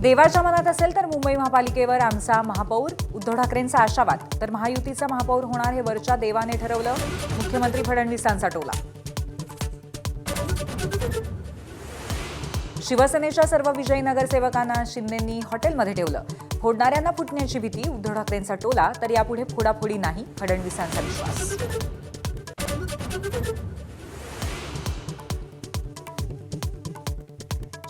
देवाच्या मनात असेल तर मुंबई महापालिकेवर आमचा महापौर उद्धव ठाकरेंचा आशावाद. तर महायुतीचा महापौर होणार हे वरच्या देवाने ठरवलं. मुख्यमंत्री फडणवीसांचा टोला. शिवसेनेच्या सर्व विजयी नगरसेवकांना शिंदेंनी हॉटेलमध्ये ठेवलं. फोडणाऱ्यांना फुटण्याची भीती उद्धव ठाकरेंचा टोला तर यापुढे फोडाफोडी नाही फडणवीसांचा विश्वास.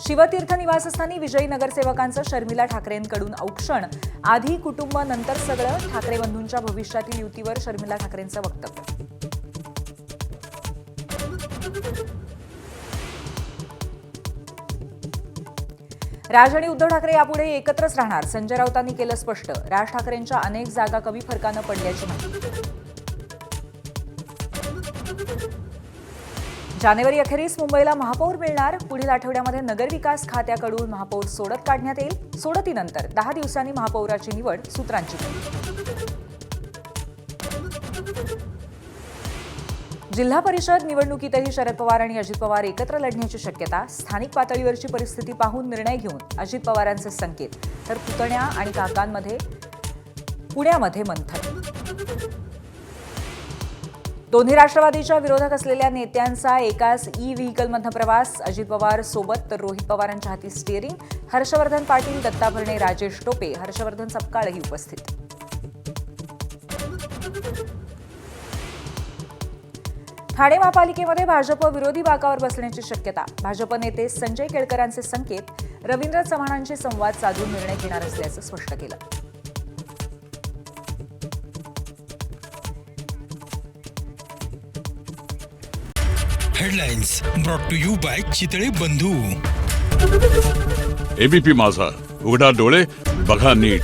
शिवतीर्थ निवासस्थानी विजयी नगरसेवकांचं शर्मिला ठाकरेंकडून औक्षण. आधी कुटुंब नंतर सगळं ठाकरे बंधूंच्या भविष्यातील युतीवर शर्मिला ठाकरेंचं वक्तव्य. राज आणि उद्धव ठाकरे यापुढे एकत्रच राहणार संजय राऊतांनी केलं स्पष्ट. राज ठाकरेंच्या अनेक जागा कमी फरकानं पडल्याची माहिती. जानेवारी अखेरीस मुंबईला महापौर मिळणार. पुढील आठवड्यामध्ये नगरविकास खात्याकडून महापौर सोडत काढण्यात येईल. सोडतीनंतर दहा दिवसांनी महापौराची निवड सूत्रांची जिल्हा परिषद निवडणुकीतही शरद पवार आणि अजित पवार एकत्र लढण्याची शक्यता स्थानिक पातळीवरची परिस्थिती पाहून निर्णय घेऊन अजित पवारांचे संकेत. तर पुतण्या आणि काकांमध्ये पुण्यामध्ये मंथन. दोन्ही राष्ट्रवादीच्या विरोधक असलेल्या नेत्यांचा एकाच ई व्हेकलमधनं प्रवास. अजित पवार सोबत तर रोहित पवारांच्या हाती स्टिअरिंग हर्षवर्धन पाटील दत्ता भरणे राजेश टोपे. हर्षवर्धन सपकाळही उपस्थित. ठाणे महापालिकेमध्ये भाजप विरोधी बाकावर बसण्याची शक्यता. भाजप नेते संजय केळकरांचे संकेत. रवींद्र चव्हाणांशी संवाद साधून निर्णय घेणार असल्याचं स्पष्ट केलं. Headlines brought to you by Chitale Bandhu ABP Majha. उघडा डोळे बघा नीट.